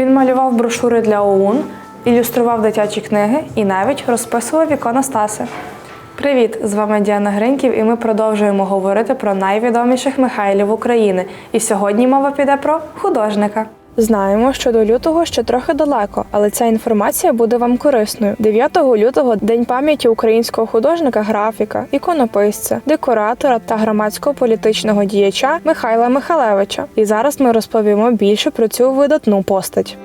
Він малював брошури для ОУН, ілюстрував дитячі книги і навіть розписував іконостаси. Привіт! З вами Діана Гриньків, і ми продовжуємо говорити про найвідоміших Михайлів України. І сьогодні мова піде про художника. Знаємо, що до лютого ще трохи далеко, але ця інформація буде вам корисною. 9 лютого день пам'яті українського художника, графіка, іконописця, декоратора та громадського політичного діяча Михайла Михалевича. І зараз ми розповімо більше про цю видатну постать.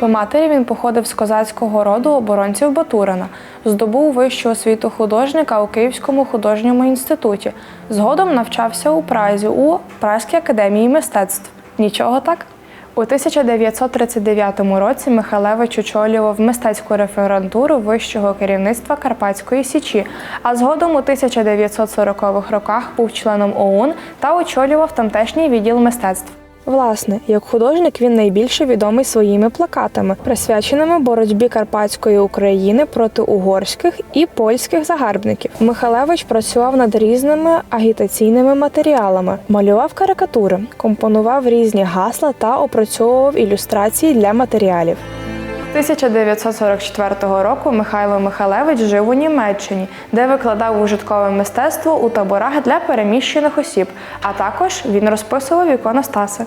По матері він походив з козацького роду оборонців Батурина, здобув вищу освіту художника у Київському художньому інституті. Згодом навчався у Празі у Празькій академії мистецтв. Нічого так? У 1939 році Михалевич очолював мистецьку референтуру вищого керівництва Карпатської Січі, а згодом у 1940-х роках був членом ОУН та очолював тамтешній відділ мистецтв. Власне, як художник він найбільше відомий своїми плакатами, присвяченими боротьбі Карпатської України проти угорських і польських загарбників. Михалевич працював над різними агітаційними матеріалами, малював карикатури, компонував різні гасла та опрацьовував ілюстрації для матеріалів. 1944 року Михайло Михалевич жив у Німеччині, де викладав ужиткове мистецтво у таборах для переміщених осіб, а також він розписував іконостаси.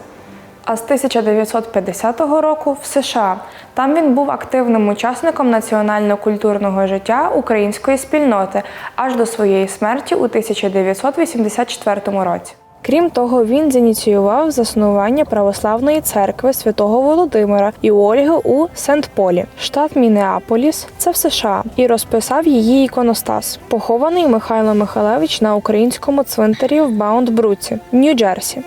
А з 1950 року в США. Там він був активним учасником національно-культурного життя української спільноти аж до своєї смерті у 1984 році. Крім того, він зініціював заснування православної церкви святого Володимира і Ольги у Сент-Полі, штат Мінеаполіс, це в США, і розписав її іконостас. Похований Михайло Михайлевич на українському цвинтарі в Баунд-Бруці, Нью-Джерсі.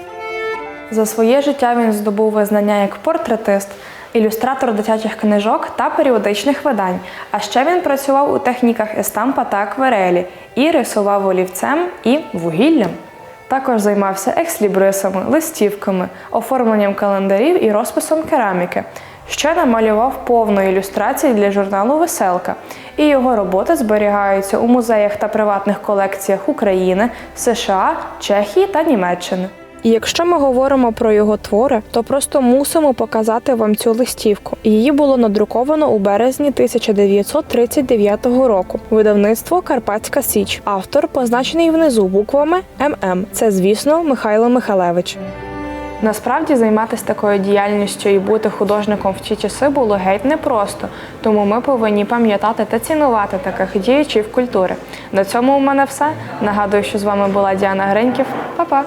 За своє життя він здобув визнання як портретист, ілюстратор дитячих книжок та періодичних видань. А ще він працював у техніках естампа та акварелі і рисував олівцем і вугіллям. Також займався екслібрисами, листівками, оформленням календарів і розписом кераміки. Ще намалював повну ілюстрації для журналу Веселка, і його роботи зберігаються у музеях та приватних колекціях України, США, Чехії та Німеччини. І якщо ми говоримо про його твори, то просто мусимо показати вам цю листівку. Її було надруковано у березні 1939 року. Видавництво Карпатська Січ. Автор позначений внизу буквами ММ. Це, звісно, Михайло Михалевич. Насправді займатися такою діяльністю і бути художником в ті часи було геть непросто, тому ми повинні пам'ятати та цінувати таких діячів культури. На цьому у мене все. Нагадую, що з вами була Діана Гриньків. Па-па!